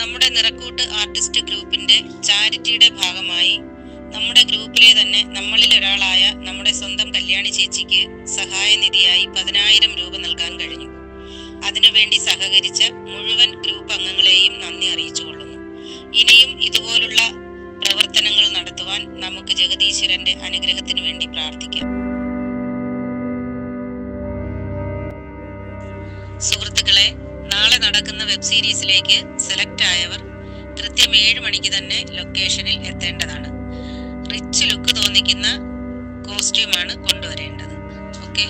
നമ്മുടെ നിറക്കൂട്ട് ആർട്ടിസ്റ്റ് ഗ്രൂപ്പിന്റെ ചാരിറ്റിയുടെ ഭാഗമായി. നമ്മുടെ ഗ്രൂപ്പിലെ തന്നെ നമ്മളിൽ ഒരാളായ നമ്മുടെ സ്വന്തം കല്യാണി ചേച്ചിക്ക് സഹായനിധിയായി പതിനായിരം രൂപ നൽകാൻ കഴിഞ്ഞു. അതിനുവേണ്ടി സഹകരിച്ച മുഴുവൻ ഗ്രൂപ്പ് അംഗങ്ങളെയും നന്ദി അറിയിച്ചുകൊള്ളുന്നു ഇനിയും ഇതുപോലുള്ള പ്രവർത്തനങ്ങൾ നടത്തുവാൻ നമുക്ക് ജഗദീശ്വരന്റെ അനുഗ്രഹത്തിനു വേണ്ടി പ്രാർത്ഥിക്കാം. സുഹൃത്തുക്കളെ നാളെ നടക്കുന്ന വെബ് സീരീസിലേക്ക് സെലക്ട് ആയവർ കൃത്യം ഏഴ് മണിക്ക് തന്നെ ലൊക്കേഷനിൽ എത്തേണ്ടതാണ്. റിച്ച് ലുക്ക് തോന്നിക്കുന്ന കോസ്റ്റ്യൂമാണ് കൊണ്ടുവരേണ്ടത്. ഓക്കെ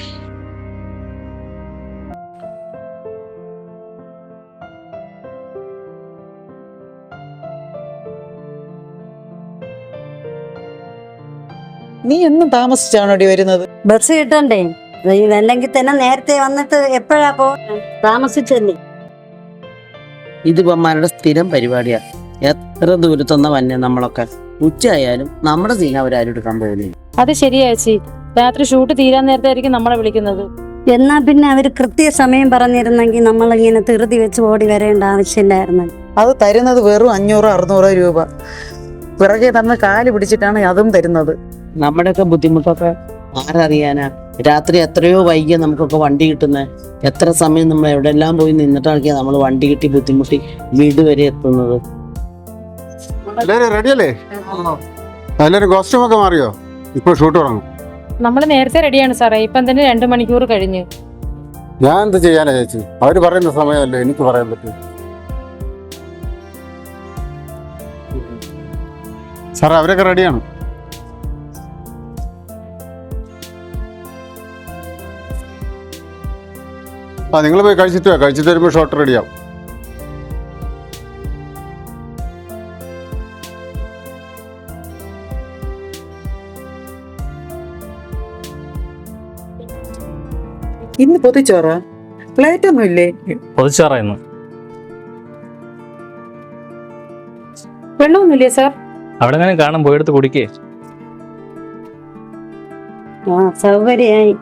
നീ എന്ന് താമസിച്ചാണോടി വരുന്നത്? ബസ് കിട്ടണ്ടേ? അല്ലെങ്കിൽ തന്നെ നേരത്തെ വന്നിട്ട് എപ്പോഴാ പോ? താമസിച്ചല്ലേ ഇതിപ്പന്മാരുടെ സ്ഥിരം പരിപാടിയാണ്. എത്ര ദൂരത്തുന്ന വന്യ നമ്മളൊക്കെ. ഉച്ചയായാലും നമ്മുടെ സീന അവരാരും എടുക്കാൻ പോകുന്നില്ല. അത് ശരിയാച്ചി രാത്രി ഷൂട്ട് തീരാൻ നേരത്തായിരിക്കും നമ്മളെ വിളിക്കുന്നത്. എന്നാ പിന്നെ അവർ കൃത്യ സമയം പറഞ്ഞിരുന്നെങ്കിൽ നമ്മൾ ഇങ്ങനെ ധൃതി വെച്ച് ഓടി വരേണ്ട ആവശ്യമില്ലായിരുന്നു. അത് തരുന്നത് വെറും അഞ്ഞൂറോ അറുന്നൂറോ രൂപ. പിറകെ തന്ന് കാൽ പിടിച്ചിട്ടാണ് അതും തരുന്നത്. നമ്മുടെയൊക്കെ ബുദ്ധിമുട്ടൊക്കെ ആരറിയാനാ? രാത്രി എത്രയോ വൈകിയ നമുക്കൊക്കെ വണ്ടി കിട്ടുന്നത് എത്ര സമയം നമ്മൾ എവിടെല്ലാം പോയി നിന്നിട്ടാണ് നമ്മൾ വണ്ടി കിട്ടി ബുദ്ധിമുട്ടി വീട് വരെ എത്തുന്നത്. റെഡിയല്ലേ എല്ലാവരും കോസ്റ്റ്യൂം ഒക്കെ മാറിയോ? ഇപ്പൊ ഷൂട്ട് തുടങ്ങും. നമ്മൾ നേരത്തെ റെഡിയാണ് സാറേ. ഇപ്പം തന്നെ രണ്ട് മണിക്കൂർ കഴിഞ്ഞു. ഞാൻ എന്ത് ചെയ്യാനാ ചേച്ചി? അവർ പറയുന്ന സമയമല്ലേ എനിക്ക് പറയാൻ പറ്റും. സാറേ അവരൊക്കെ റെഡിയാണ് ആ നിങ്ങൾ പോയി കഴിച്ചിട്ട് വാ. കഴിച്ചിട്ട് വരുമ്പോൾ ഷോട്ട് റെഡിയാവും ഇന്ന് പൊതിച്ചോറാ? പ്ലേറ്റ് ഒന്നും ഇല്ലേ? പൊതിച്ചാറായിരുന്നു. വെള്ളമൊന്നുമില്ലേ സാർ അവിടെ എങ്ങനെ കാണാൻ പോയെടുത്ത് കുടിക്കേ. ആ സൗകര്യായി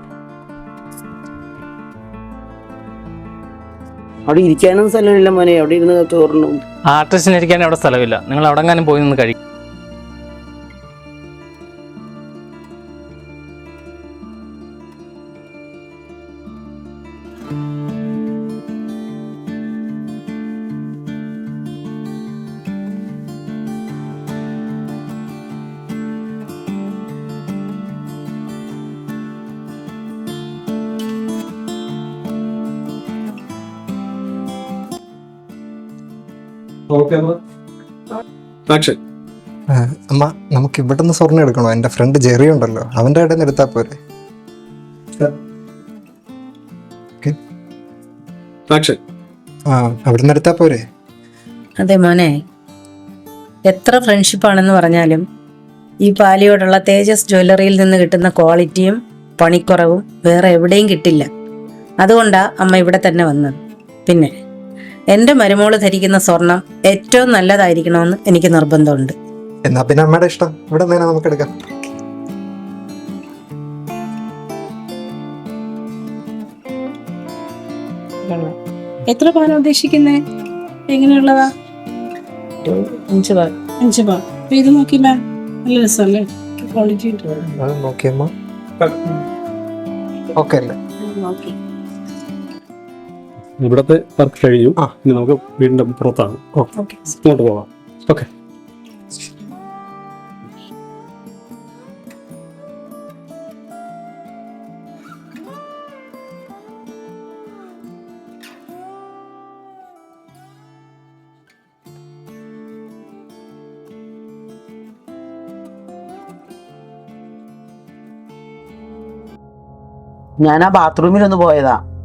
അവിടെ ഇരിക്കാനും സ്ഥലമില്ല മോനെ. അവിടെ ഇരുന്ന് ചോറിനും ആർട്ടിസ്റ്റിന് ഇരിക്കാൻ അവിടെ സ്ഥലമില്ല. നിങ്ങൾ അവിടെ എങ്ങാനും പോയി നിന്ന് കഴിക്കും അമ്മ നമുക്ക് ഇവിടെ നിന്ന് സ്വർണം എടുക്കണോ? എന്റെ ഫ്രണ്ട് ജെറി ഉണ്ടല്ലോ. അവന്റെ ഇടയിൽ എടുത്താ പോരെ? ആ നിന്ന് എടുത്താ പോരെ? അതെ മോനെ. എത്ര ഫ്രണ്ട്ഷിപ്പ് ആണെന്ന് പറഞ്ഞാലും ഈ പാലിയോടുള്ള തേജസ് ജ്വല്ലറിയിൽ നിന്ന് കിട്ടുന്ന ക്വാളിറ്റിയും പണിക്കുറവും വേറെ എവിടെയും കിട്ടില്ല. അതുകൊണ്ടാ അമ്മ ഇവിടെ തന്നെ വന്നത്. പിന്നെ എന്റെ മരുമോൾ ധരിക്കുന്ന സ്വർണം ഏറ്റവും നല്ലതായിരിക്കണമെന്ന് എനിക്ക് നിർബന്ധമുണ്ട്. എന്നാ പിന്നെ അമ്മയുടെ ഇഷ്ടം. ഇവിടെ നിന്ന് തന്നെ നമുക്ക് എടുക്കാം. എത്ര പാൻ ഉദ്ദേശിക്കുന്നേ? എങ്ങനെയുള്ളതാ? അഞ്ച് പവൻ. അഞ്ച് പാ അപ്പൊ ഇത് നോക്കില്ല നല്ല രസമല്ലേ? ക്വാളിറ്റി നോക്കിയമ്മ. ഓക്കെ അല്ലേ? നോക്കി. ഇവിടത്തെ വർക്ക് കഴിഞ്ഞു. ആ. ഇനി നമുക്ക് വീടിന്റെ പുറത്താണ്. ഓ ഇങ്ങോട്ട് പോവാം ഓക്കെ ഞാൻ ആ ബാത്റൂമിൽ ഒന്ന് പോയതാ.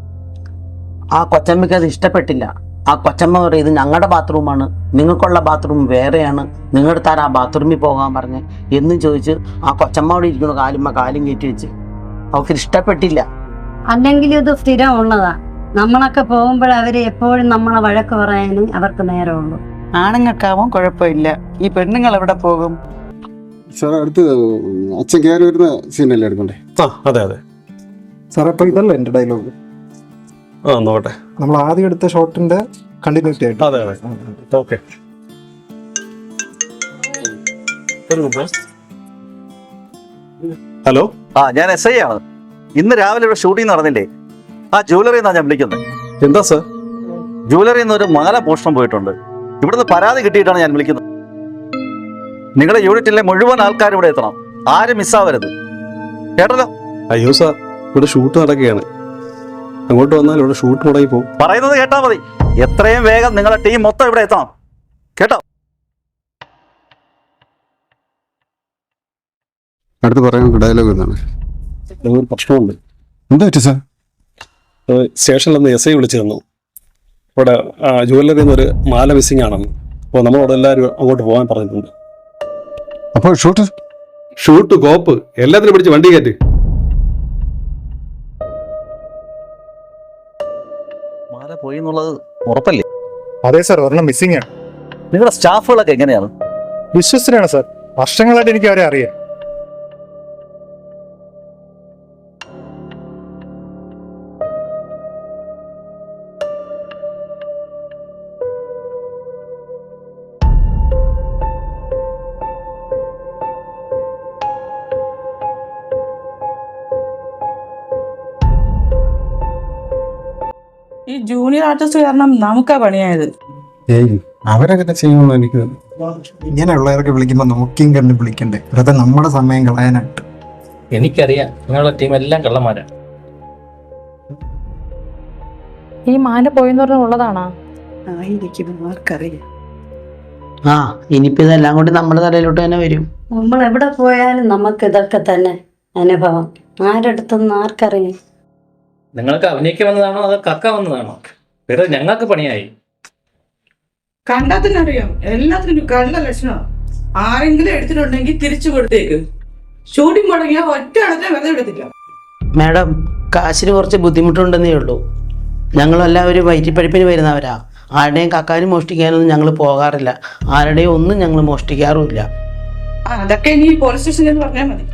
ആ കൊച്ചമ്മയ്ക്ക് അത് ഇഷ്ടപ്പെട്ടില്ല. ആ കൊച്ചമ്മ പറയും ഇത് ഞങ്ങളുടെ ബാത്റൂമാണ് നിങ്ങൾക്കുള്ള ബാത്റൂം വേറെയാണ്. നിങ്ങളുടെ താരം ആ ബാത്റൂമിൽ പോകാൻ പറഞ്ഞ്? എന്നും ചോദിച്ച് ആ കൊച്ചമ്മ അവിടെ ഇരിക്കണു കാലുമ്മ കാലും കയറ്റി വെച്ച്. അവർക്ക് ഇഷ്ടപ്പെട്ടില്ല. അല്ലെങ്കിൽ ഇത് സ്ഥിരം ഉള്ളതാ. നമ്മളൊക്കെ പോകുമ്പോൾ അവർ എപ്പോഴും നമ്മളെ വഴക്ക് പറയാനും അവർക്ക് നേരമുള്ളൂ. ആണുങ്ങൾക്കാവും കുഴപ്പമില്ല. ഈ പെണ്ണുങ്ങൾ എവിടെ പോകും? സാർ അടുത്ത് അച്ഛൻ കയറി വരുന്ന സീനല്ലേ എടുക്കണ്ടേ? ആ അതെ അതെ. സാറേ അപ്പൊ ഇതല്ല എന്റെ ഡയലോഗ് നോക്കട്ടെ. നമ്മൾ ആദ്യം എടുത്ത ഷോട്ടിന്റെ കണ്ടിന്യൂറ്റി ആയിട്ട്. അതെ അതെ. ഓക്കെ. ഹലോ? ആ ഞാൻ എസ് ഐ ആണ്. ഇന്ന് രാവിലെ ഇവിടെ ഷൂട്ടിംഗ് നടന്നില്ലേ? ആ ജ്വല്ലറി എന്നാ ഞാൻ വിളിക്കുന്നത്. എന്താ സർ ജ്വല്ലറിയിൽ നിന്ന് ഒരു മാല മോഷണം പോയിട്ടുണ്ട്. ഇവിടുന്ന് പരാതി കിട്ടിയിട്ടാണ് ഞാൻ വിളിക്കുന്നത്. നിങ്ങളുടെ യൂണിറ്റിലെ മുഴുവൻ ആൾക്കാരും ഇവിടെ എത്തണം. ആരും മിസ്സാവരുത് കേട്ടല്ലോ? അയ്യോ സാർ ഇവിടെ ഷൂട്ട് നടക്കുകയാണ്. അങ്ങോട്ട് വന്നാൽ ഇവിടെ ഷൂട്ട് മുടങ്ങി പോകും. പറയുന്നത് കേട്ടാ മതി. എത്രയും വേഗം നിങ്ങളുടെ ടീം മൊത്തം ഇവിടെ എത്തണം. കേട്ടോ? അടുത്ത് പറയാൻ ഡയലോഗ് എന്താണ് ഒരു പ്രശ്നമുണ്ട്. എന്താ പറ്റി സാർ? സ്റ്റേഷനിൽ നിന്ന് എസ് ഐ വിളിച്ചിരുന്നു. ഇവിടെ ജുവല്ലറിയിൽ നിന്ന് ഒരു മാല മിസ്സിംഗ് ആണെന്ന്. അപ്പോൾ നമ്മളോട് എല്ലാവരും അങ്ങോട്ട് പോകാൻ പറഞ്ഞിട്ടുണ്ട്. അപ്പോൾ ഷൂട്ട് ഷൂട്ട് കോപ്പ് എല്ലാത്തിനും പിടിച്ച് വണ്ടി കയറ്റ്. പോയി എന്നുള്ളത് ഉറപ്പല്ലേ? അതെ സാർ ഒരെണ്ണം മിസ്സിംഗ് ആണ്. നിങ്ങളുടെ സ്റ്റാഫുകളൊക്കെ എങ്ങനെയാണ്? വിശ്വസ്തനാണ് സാർ. വർഷങ്ങളായിട്ട് എനിക്ക് അവരെ അറിയാം. ജൂനിയർ ആർട്ടിസ്റ്റ് കാരണം നമുക്കാ പണിയായത്. ഏയ് അവരങ്ങനെ ചെയ്യുമെന്ന് എനിക്ക് ഇങ്ങനെയുള്ളവരൊക്കെ വിളിക്കുമ്പോൾ നോക്കിയും കണ്ട് വിളിക്കണ്ടേ? വെറുതെ നമ്മുടെ സമയം കളയാനായിട്ട്. എനിക്കറിയാം. നിങ്ങളുടെ ടീം എല്ലാം കള്ളന്മാരാ. ഈ മാല പോയെന്ന് പറഞ്ഞ ഉള്ളതാണോ? ആയിരിക്കും ആർക്കറിയാം. ആ ഇനിയിപ്പോ ഇതെല്ലാം കൂടി നമ്മുടെ തലയിലോട്ട് തന്നെ വരും. നമ്മൾ എവിടെ പോയാലും നമുക്ക് ഇതൊക്കെ തന്നെ അനുഭവം. ആരടുത്തൊന്നും ആർക്കറിയാം. നിങ്ങൾക്ക് അഭിനയിക്കാൻ വന്നതാണോ അതോ കക്ക വന്നതാണോ? വേറെ ഞങ്ങൾക്ക് പണിയായി. കണ്ടാത്തിനറിയാം എല്ലാത്തിനും കണ്ട ലക്ഷണം. ആരെങ്കിലും എടുത്തിട്ടുണ്ടെങ്കിൽ തിരിച്ചു കൊടുത്തേക്ക്. ഷൂട്ടിംഗ് മുടങ്ങിയ ഒറ്റ ആളത്തെ വെറുതെ എടുത്തില്ല. മാഡം കാശിന് കുറച്ച് ബുദ്ധിമുട്ടുണ്ടെന്നേ ഉള്ളൂ. ഞങ്ങളെല്ലാവരും വയറ്റിപ്പഴിപ്പിന് വരുന്നവരാ. ആരുടെയും കക്കാനും മോഷ്ടിക്കാനൊന്നും ഞങ്ങൾ പോകാറില്ല. ആരുടെയും ഒന്നും ഞങ്ങൾ മോഷ്ടിക്കാറുമില്ല. അതൊക്കെ ഇനി പോലീസ് സ്റ്റേഷനിൽ പറഞ്ഞാൽ മതി.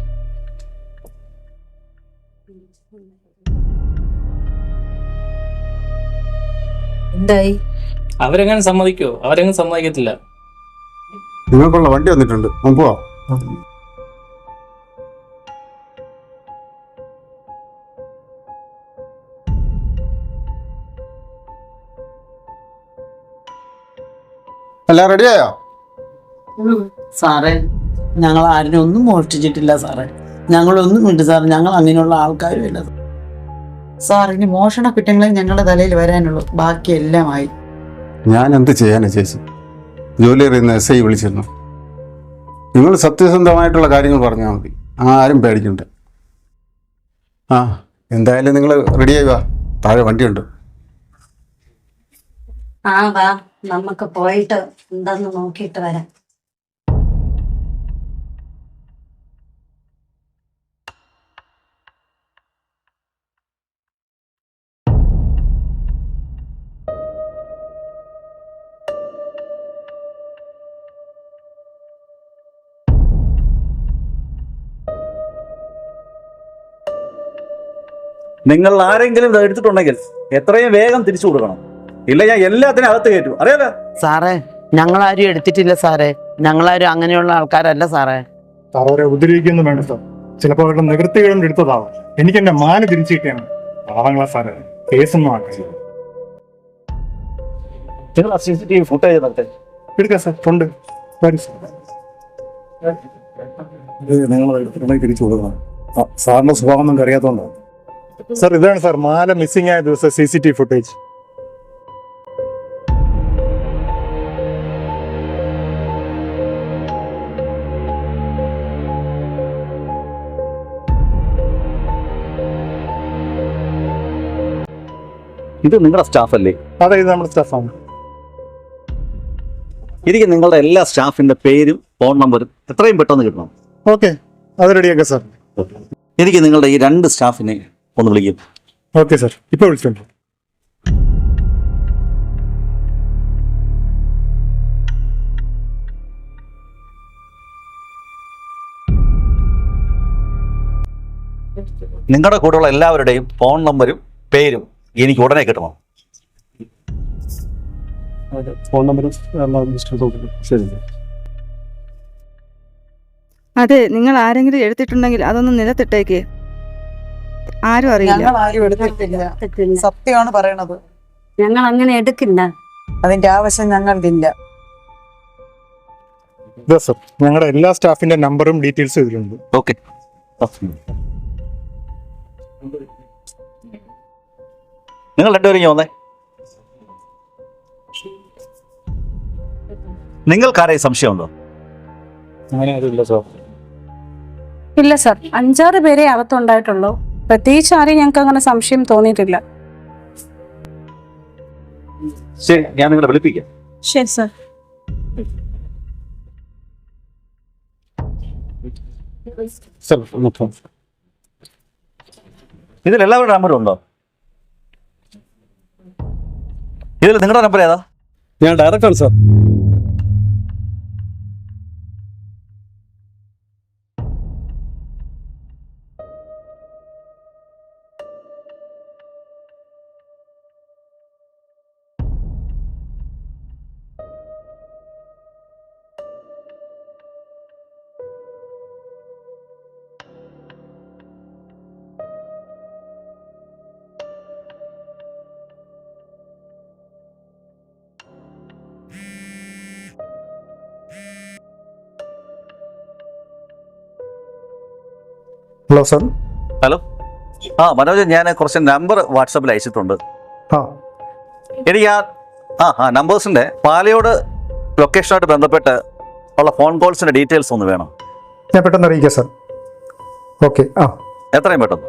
എന്തായി? അവരെങ്ങനെ സമ്മതിക്കോ? അവരെങ്ങനെ സമ്മതിക്കത്തില്ല. നിങ്ങൾക്കുള്ള വണ്ടി വന്നിട്ടുണ്ട്. നമുക്ക് പോവാം. എല്ലാം റെഡിയായോ സാറേ ഞങ്ങൾ ആരും ഒന്നും മോഷ്ടിച്ചിട്ടില്ല സാറേ. ഞങ്ങളൊന്നും ഉണ്ട് സാർ ഞങ്ങൾ അങ്ങനെയുള്ള ആൾക്കാരും ഇല്ല സാർ ഇനി മോഷണ കുറ്റങ്ങളെ ഞങ്ങളുടെ തലയിൽ വരാനുള്ളൂ. ബാക്കിയെല്ലാമായി ഞാൻ എന്ത് ചെയ്യാനാ ചേച്ചി? ജോലി അറിയുന്ന എസ് ഐ വിളിച്ചിരുന്നു. നിങ്ങൾ സത്യസന്ധമായിട്ടുള്ള കാര്യങ്ങൾ പറഞ്ഞാൽ മതി. ആരും പേടിക്കണ്ട. ആ എന്തായാലും നിങ്ങൾ റെഡി ആയി വാ. താഴെ വണ്ടിയുണ്ട്. ആ വാ. നമുക്ക് പോയിട്ട് എന്തെന്ന് നോക്കിയിട്ട് വരാം. നിങ്ങൾ ആരെങ്കിലും ഇത് എടുത്തിട്ടുണ്ടെങ്കിൽ എത്രയും വേഗം തിരിച്ചു കൊടുക്കണം. ഇല്ല ഞാൻ എല്ലാത്തിനും അകത്ത് കയറ്റും. അറിയാലോ? സാറേ ഞങ്ങളാരും എടുത്തിട്ടില്ല സാറേ. ഞങ്ങളാരും അങ്ങനെയുള്ള ആൾക്കാരല്ല സാറേ. സാർ അവരെ വേണ്ട സാർ. ചിലപ്പോൾ അവരുടെ നിവൃത്തികളും എടുത്തതാവും. എനിക്ക് എന്റെ മാന തിരിച്ചു കിട്ടിയാണ്. പാവങ്ങളാ സാറേ. കേസൊന്നും ആക്കി നിങ്ങൾ C C T V footage നടത്തേ എടുക്കാം സാർ. ഉണ്ട്. വരും സാർ. നിങ്ങൾ എടുത്തിട്ടുണ്ടെങ്കിൽ തിരിച്ചു കൊടുക്കണം. സാറിന്റെ സ്വഭാവം നമുക്ക് അറിയാത്തതുകൊണ്ടാണ് സാർ ഇതാണ് സർ മാല മിസ്സിംഗ് ആയ ദിവസം സി സി ടി ഫുട്ടേജ് ഇത് നിങ്ങളുടെ സ്റ്റാഫ് അല്ലേ? അതെ ഇത് നമ്മുടെ സ്റ്റാഫാണ് എനിക്ക് നിങ്ങളുടെ എല്ലാ സ്റ്റാഫിന്റെ പേരും ഫോൺ നമ്പറും എത്രയും പെട്ടെന്ന് കിട്ടണം. ഓക്കെ അത് റെഡിയാക്കാം സാർ എനിക്ക് നിങ്ങളുടെ ഈ രണ്ട് സ്റ്റാഫിനെ ഒന്ന് വിളിക്കും. Okay sir. ഇപ്പൊ വിളിച്ചിട്ടുണ്ട് നിങ്ങളുടെ കൂടെയുള്ള എല്ലാവരുടെയും ഫോൺ നമ്പരും പേരും എനിക്ക് ഉടനെ കിട്ടണം. ഫോൺ നമ്പറും ശരി അതെ നിങ്ങൾ ആരെങ്കിലും എടുത്തിട്ടുണ്ടെങ്കിൽ അതൊന്ന് നിലത്തിട്ടേക്ക്. ആരും അറിയില്ല. ഞങ്ങൾ ആരും എടുത്തിട്ടില്ല. സത്യമാണ് പറയണത്. ഞങ്ങൾ അങ്ങനെ എടുക്കില്ല. അതിന്റെ ആവശ്യം ഞങ്ങൾക്കില്ല ഇതാ സർ ഞങ്ങളുടെ എല്ലാ സ്റ്റാഫിന്റെ നമ്പറും ഡീറ്റെയിൽസും ഇതിലുണ്ട്. ഓക്കെ. നിങ്ങൾ രണ്ടുപേരും ഇങ്ങ് വന്നേ. നിങ്ങൾക്കാരെയും സംശയമുണ്ടോ? അങ്ങനെ ആരുമില്ല സാർ. ഇല്ല സർ. അഞ്ചാറ് പേരെ അകത്തുണ്ടായിട്ടുള്ളൂ. പ്രത്യേകിച്ച് ആരെയും ഞങ്ങൾക്ക് അങ്ങനെ സംശയം തോന്നിയിട്ടില്ല. ശരി ഞാൻ നിങ്ങളെ വിളിപ്പിക്കാം. ശരി സർ. സാർ മൊത്തം ഇതിൽ എല്ലാവരുടെ നമ്പറും ഉണ്ടോ? ഇതിൽ നിങ്ങളുടെ നമ്പർ ഏതാ? ഞാൻ ആണ് സാർ. ഹലോ സർ ഹലോ ആ മനോജ് ഞാൻ കുറച്ച് നമ്പർ വാട്സാപ്പിൽ അയച്ചിട്ടുണ്ട്. ആ. എനിക്ക് ആ ആ ആ നമ്പേഴ്സിന്റെ പാലയോട് ലൊക്കേഷനായിട്ട് ബന്ധപ്പെട്ട് ഉള്ള ഫോൺ കോൾസിന്റെ ഡീറ്റെയിൽസ് ഒന്ന് വേണം. ഞാൻ പെട്ടെന്ന് അറിയിക്കാം സർ ഓക്കെ ആ. എത്രയും പെട്ടെന്ന്?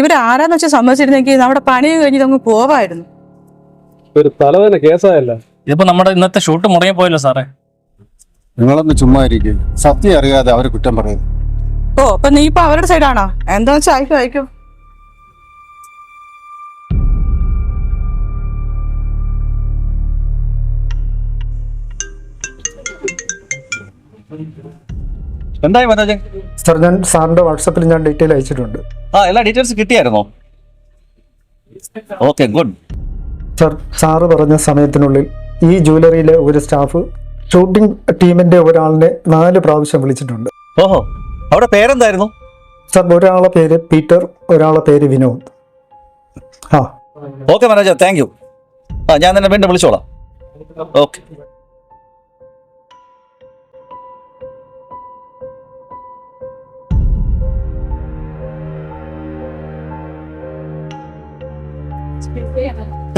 ഇവരാരാന്ന് വെച്ചാൽ സമ്മതിച്ചിരുന്നെങ്കിൽ നമ്മുടെ പണി കഴിഞ്ഞ് അങ്ങ് പോവായിരുന്നു. ഒരു തലവേദന കേസായല്ല? ഇതിപ്പോ നമ്മുടെ ഇന്നത്തെ ഷൂട്ട് മുടങ്ങി പോയല്ലോ സാറേ. നിങ്ങളൊന്ന് ചുമ്മാ ഇരിക്കും. സത്യം അറിയാതെ അവർ കുറ്റം പറയുന്നു. ഓ അപ്പൊ നീ ഇപ്പൊ അവരുടെ സൈഡാണോ എന്താ വെച്ചാൽ അയക്കും അയക്കും എന്തായി മനോജൻ സർ ഞാൻ സാറിന്റെ വാട്സപ്പിൽ ഞാൻ ഡീറ്റെയിൽ അയച്ചിട്ടുണ്ട്. ആ എല്ലാ ഡീറ്റെയിൽസ് കിട്ടിയായിരുന്നോ? ഓക്കെ ഗുഡ് സർ സാറ് പറഞ്ഞ സമയത്തിനുള്ളിൽ ഈ ജുവലറിയിലെ ഒരു സ്റ്റാഫ് ഷൂട്ടിംഗ് ടീമിന്റെ ഒരാളിനെ നാല് പ്രാവശ്യം വിളിച്ചിട്ടുണ്ട്. ഓഹോ അവിടെ പേരെന്തായിരുന്നു? സർ ഒരാളെ പേര് പീറ്റർ ഒരാളെ പേര് വിനോദ്. ആ. ഓക്കെ മനോജ് താങ്ക് യു ആ ഞാൻ നിന്നെ വീണ്ടും വിളിച്ചോളാം. ഓക്കെ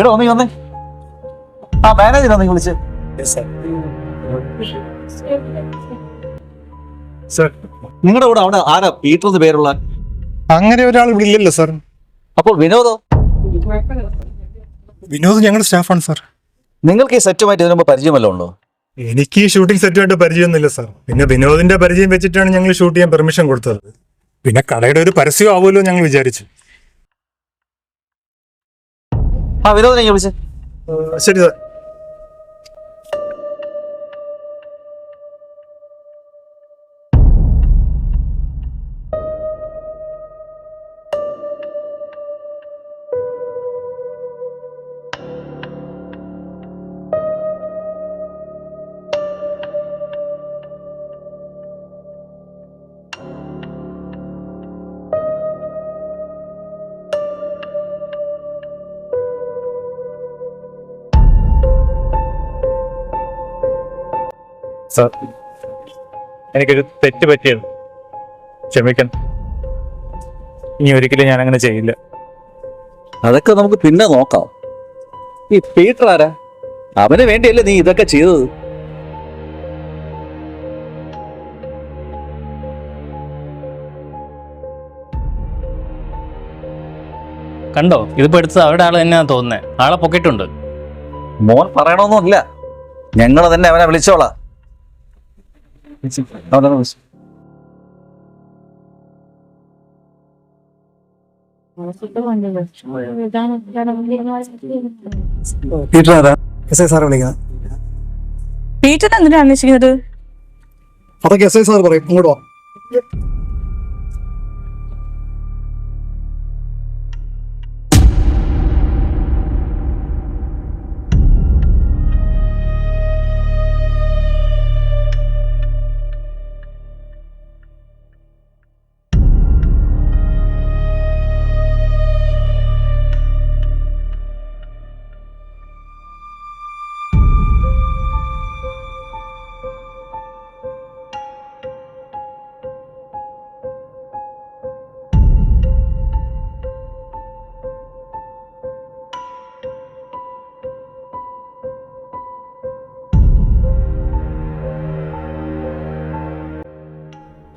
എടോ നീ വന്നേ. ആ മാനേജർ നീ വിളിച്ച്. സർ നിങ്ങളുടെ കൂടെ അവിടെ ആരാ പീറ്റർ എന്ന് പേരുള്ള? അങ്ങനെ ഒരാൾ ഇവിടെ ഇല്ലല്ലോ സർ അപ്പോൾ വിനോദോ? വിനോദ് ഞങ്ങളുടെ സ്റ്റാഫാണ് സർ നിങ്ങൾക്ക് ഈ സെറ്റുമായിട്ട് ഇതിനു മുമ്പ് വല്ലതും ഉണ്ടോ? എനിക്ക് ഈ ഷൂട്ടിംഗ് സെറ്റുമായിട്ട് പരിചയമൊന്നുമില്ല സാർ പിന്നെ വിനോദിന്റെ പരിചയം വെച്ചിട്ടാണ് ഞങ്ങൾ ഷൂട്ട് ചെയ്യാൻ പെർമിഷൻ കൊടുത്തത്. പിന്നെ കടയുടെ ഒരു പരസ്യം ആവുമല്ലോ ഞങ്ങൾ വിചാരിച്ചു. ആ വിനോദിനെ വിളിച്ച്. ശരി സാർ. സാർ എനിക്കൊരു തെറ്റ് പറ്റിയത്. ക്ഷമിക്കണം. ഇനി ഒരിക്കലും ഞാൻ അങ്ങനെ ചെയ്യില്ല. അതൊക്കെ നമുക്ക് പിന്നെ നോക്കാം. ഈ പീറ്റർ ആരാ? അവന് വേണ്ടിയല്ലേ നീ ഇതൊക്കെ ചെയ്തത്? കണ്ടോ? ഇതിപ്പോ എടുത്തത് അവരുടെ ആൾ തന്നെയാ തോന്നുന്നത് ആളെ പൊക്കിട്ടുണ്ട് മോൻ പറയണമെന്നില്ല ഞങ്ങൾ തന്നെ അവനെ വിളിച്ചോളാം. അവനെ não. പീറ്റർ ആരാ? എസ് ഐ സാറെ വിളിക്കുന്നത് പീറ്റർ എന്തിനാ അന്വേഷിക്കുന്നത് അതൊക്കെ എസ് ഐ സാർ പറയും. ഇങ്ങോട്ട് വാ.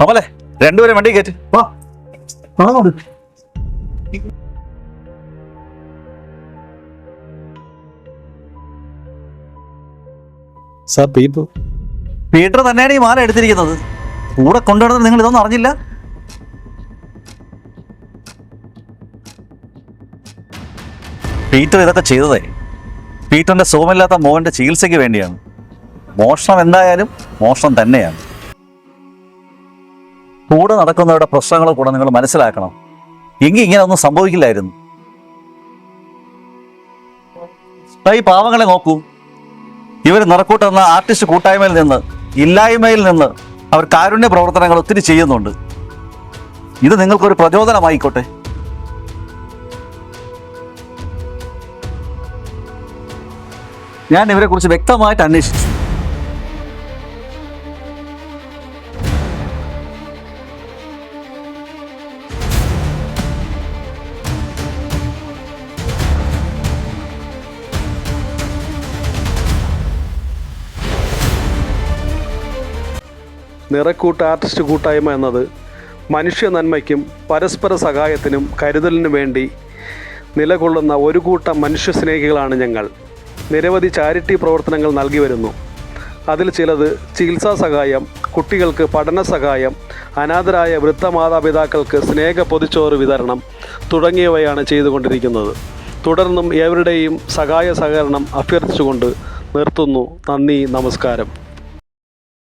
അമലെ രണ്ടുപേരും വണ്ടി കയറ്റ്. വാ. Sir Peter. തന്നെയാണ് ഈ മാല എടുത്തിരിക്കുന്നത്. കൂടെ കൊണ്ടുവന്നത് നിങ്ങൾ ഇതൊന്നും അറിഞ്ഞില്ല? പീറ്റർ ഇതൊക്കെ ചെയ്തതേ. പീറ്ററിന്റെ സുഖമില്ലാത്ത മോഹന്റെ ചികിത്സയ്ക്ക് വേണ്ടിയാണ്. മോഷണം എന്തായാലും മോഷണം തന്നെയാണ്. കൂടെ നടക്കുന്നവരുടെ പ്രശ്നങ്ങൾ കൂടെ നിങ്ങൾ മനസ്സിലാക്കണം. എങ്കിൽ ഇങ്ങനെ ഒന്നും സംഭവിക്കില്ലായിരുന്നു. ഈ പാവങ്ങളെ നോക്കൂ. ഇവർ നിറക്കൂട്ടെന്ന ആർട്ടിസ്റ്റ് കൂട്ടായ്മയിൽ നിന്ന് ഇല്ലായ്മയിൽ നിന്ന് അവർ കാരുണ്യ പ്രവർത്തനങ്ങൾ ഒത്തിരി ചെയ്യുന്നുണ്ട്. ഇത് നിങ്ങൾക്കൊരു പ്രചോദനമായിക്കോട്ടെ. ഞാൻ ഇവരെ കുറിച്ച് വ്യക്തമായിട്ട് അന്വേഷിച്ചു. നിറക്കൂട്ട് ആർട്ടിസ്റ്റ് കൂട്ടായ്മ എന്നത് മനുഷ്യ നന്മയ്ക്കും പരസ്പര സഹായത്തിനും കരുതലിനും വേണ്ടി നിലകൊള്ളുന്ന ഒരു കൂട്ടം മനുഷ്യ സ്നേഹികളാണ് ഞങ്ങൾ. നിരവധി ചാരിറ്റി പ്രവർത്തനങ്ങൾ നൽകി വരുന്നു. അതിൽ ചിലത് ചികിത്സാ സഹായം കുട്ടികൾക്ക് പഠന സഹായം അനാഥരായ വൃദ്ധമാതാപിതാക്കൾക്ക് സ്നേഹ പൊതിച്ചോറ് വിതരണം തുടങ്ങിയവയാണ് ചെയ്തുകൊണ്ടിരിക്കുന്നത്. തുടർന്നും ഏവരുടെയും സഹായ സഹകരണം അഭ്യർത്ഥിച്ചുകൊണ്ട് നിർത്തുന്നു. നന്ദി നമസ്കാരം.